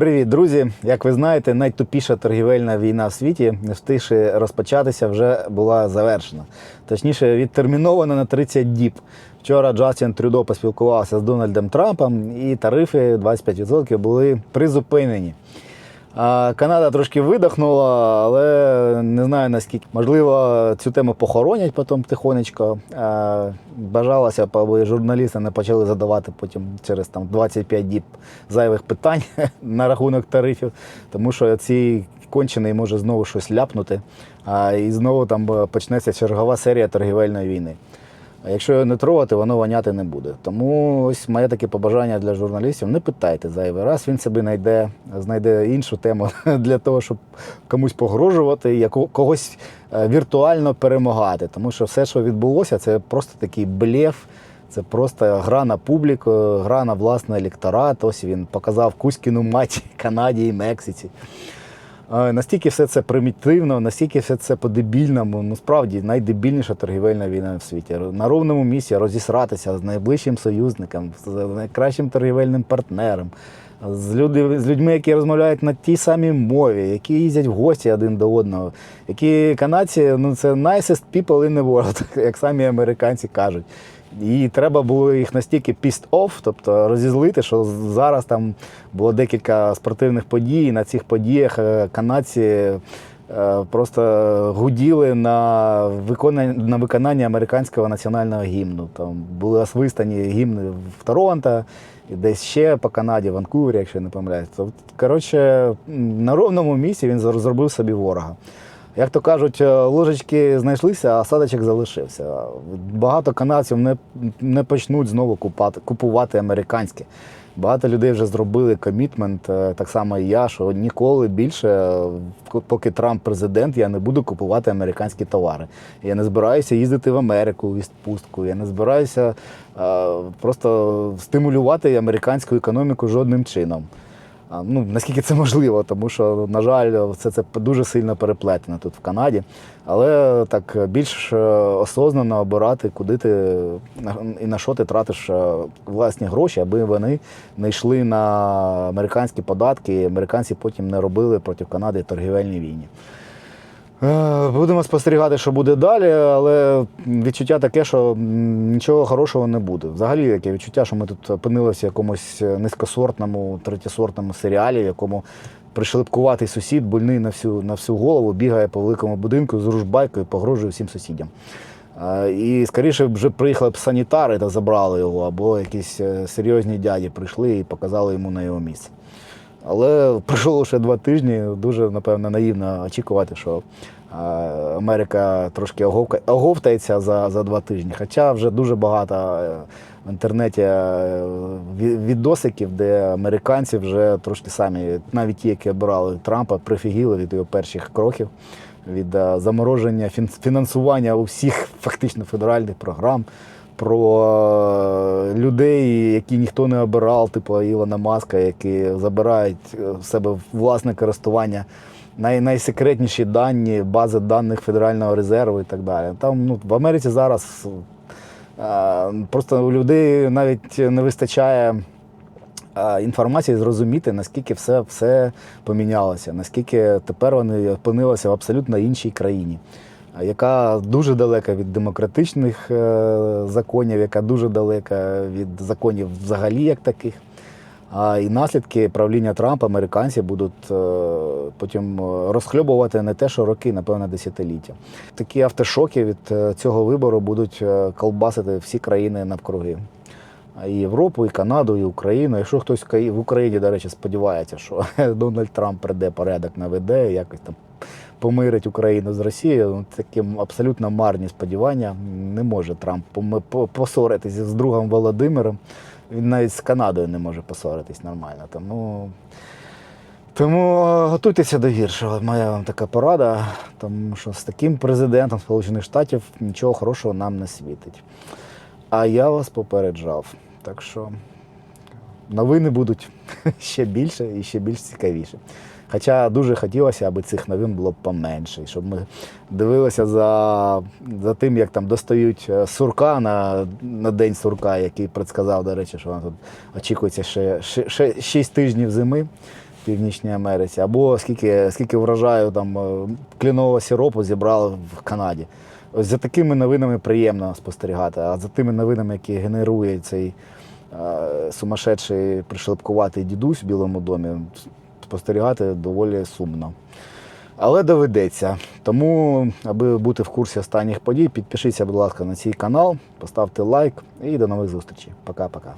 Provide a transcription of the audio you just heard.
Привіт, друзі! Як ви знаєте, найтупіша торгівельна війна в світі, не встигши розпочатися, вже була завершена. Точніше, відтермінована на 30 діб. Вчора Джастін Трюдо поспілкувався з Дональдом Трампом, і тарифи 25% були призупинені. А Канада трошки видохнула, але не знаю наскільки. Можливо, цю тему похоронять потім тихонечко. Бажалося, аби журналісти не почали задавати потім через там 25 діб зайвих питань на рахунок тарифів, тому що ці кончений може знову щось ляпнути, і знову там почнеться чергова серія торгівельної війни. А якщо його не трогати, воно воняти не буде. Тому ось моє таке побажання для журналістів: не питайте зайвий раз, він собі знайде, знайде іншу тему для того, щоб комусь погрожувати, яко- когось е, віртуально перемагати. Тому що все, що відбулося, це просто такий блєф. Це просто гра на публіку, гра на власний електорат. Ось він показав Кузькіну мать Канаді і Мексиці. Настільки все це примітивно, настільки все це по-дебільному. Ну справді найдебільніша торгівельна війна в світі. На ровному місці розісратися з найближчим союзником, з найкращим торгівельним партнером, з, люди, з людьми, які розмовляють на тій самій мові, які їздять в гості один до одного. Які канадці, ну це nicest people in the world, як самі американці кажуть. І треба було їх настільки off, тобто розізлити, що зараз там було декілька спортивних подій. І на цих подіях е, канадці е, просто гуділи на виконання, на виконання американського національного гімну. Там були освистані гімни в Торонто, десь ще по Канаді, Ванкувері, якщо я не помиляюсь. Тобто, коротше, на ровному місці він зробив собі ворога. Як то кажуть, е, ложечки знайшлися, а садочок залишився. Багато канадців не, не почнуть знову купати, купувати американське. Багато людей вже зробили комітмент, е, так само і я, що ніколи більше, е, поки Трамп президент, я не буду купувати американські товари. Я не збираюся їздити в Америку у відпустку. Я не збираюся просто стимулювати американську економіку жодним чином. Ну, наскільки це можливо, тому що, на жаль, все це дуже сильно переплетено тут в Канаді. Але так більш е, осознано обирати, куди ти і на що ти тратиш е, власні гроші, аби вони не йшли на американські податки, і американці потім не робили проти Канади торгівельні війни. Е, Будемо спостерігати, що буде далі, але відчуття таке, що нічого хорошого не буде. Взагалі таке відчуття, що ми тут опинилися в якомусь низькосортному, третєсортному серіалі, в якому пришлепкуватий сусід, больний на всю, на всю голову, бігає по великому будинку з ружбайкою, погрожує всім сусідям. Е, І скоріше вже приїхали б санітари та забрали його, або якісь е, серйозні дяді прийшли і показали йому на його місце. Але пройшло лише два тижні. Дуже, напевно, наївно очікувати, що е, Америка трошки оговтається за, за два тижні. Хоча вже дуже багато е, в інтернеті е, відосиків, де американці вже трошки самі, навіть ті, які обирали Трампа, прифігіли від його перших кроків, від замороження фінансування усіх фактично федеральних програм про е, людей, які ніхто не обирав, типу Ілона Маска, які забирають е, в себе власне користування най- найсекретніші дані, бази даних Федерального резерву і так далі. Там ну, в Америці зараз е, просто у людей навіть не вистачає е, інформації зрозуміти, наскільки все, все помінялося, наскільки тепер вони опинилися в абсолютно іншій країні, а яка дуже далека від демократичних е, законів, яка дуже далека від законів взагалі як таких. А і наслідки правління Трампа американці будуть е, потім е, розхльобувати не те, що роки, напевно, десятиліття. Такі автошоки від цього вибору будуть колбасити всі країни навкруги. І Європу, і Канаду, і Україну. Якщо хтось в Україні, до речі, сподівається, що Дональд Трамп прийде порядок наведе, якось там помирить Україну з Росією, ну, таким абсолютно марні сподівання. Не може Трамп поми- по- посоритись з другом Володимиром. Він навіть з Канадою не може посоритись нормально. Тому, тому е, готуйтеся до гіршого. Моя вам така порада, тому що з таким президентом Сполучених Штатів нічого хорошого нам не світить. А я вас попереджав. Так що новини будуть ще більше і ще більш цікавіше. Хоча дуже хотілося, аби цих новин було поменше, щоб ми дивилися за, за тим, як там достають е, сурка на, на день сурка, який предсказав, до речі, що вона тут очікується ще, ще, ще 6 тижнів зими. в Північній Америці, або скільки, скільки врожаю там е, кленового сиропу зібрали в Канаді. Ось за такими новинами приємно спостерігати, а за тими новинами, які генерує цей сумасшедший пришлепкуватий дідусь в Білому домі, спостерігати доволі сумно. Але доведеться. Тому, аби бути в курсі останніх подій, підпишіться, будь ласка, на цей канал, поставте лайк і до нових зустрічей. Пока-пока.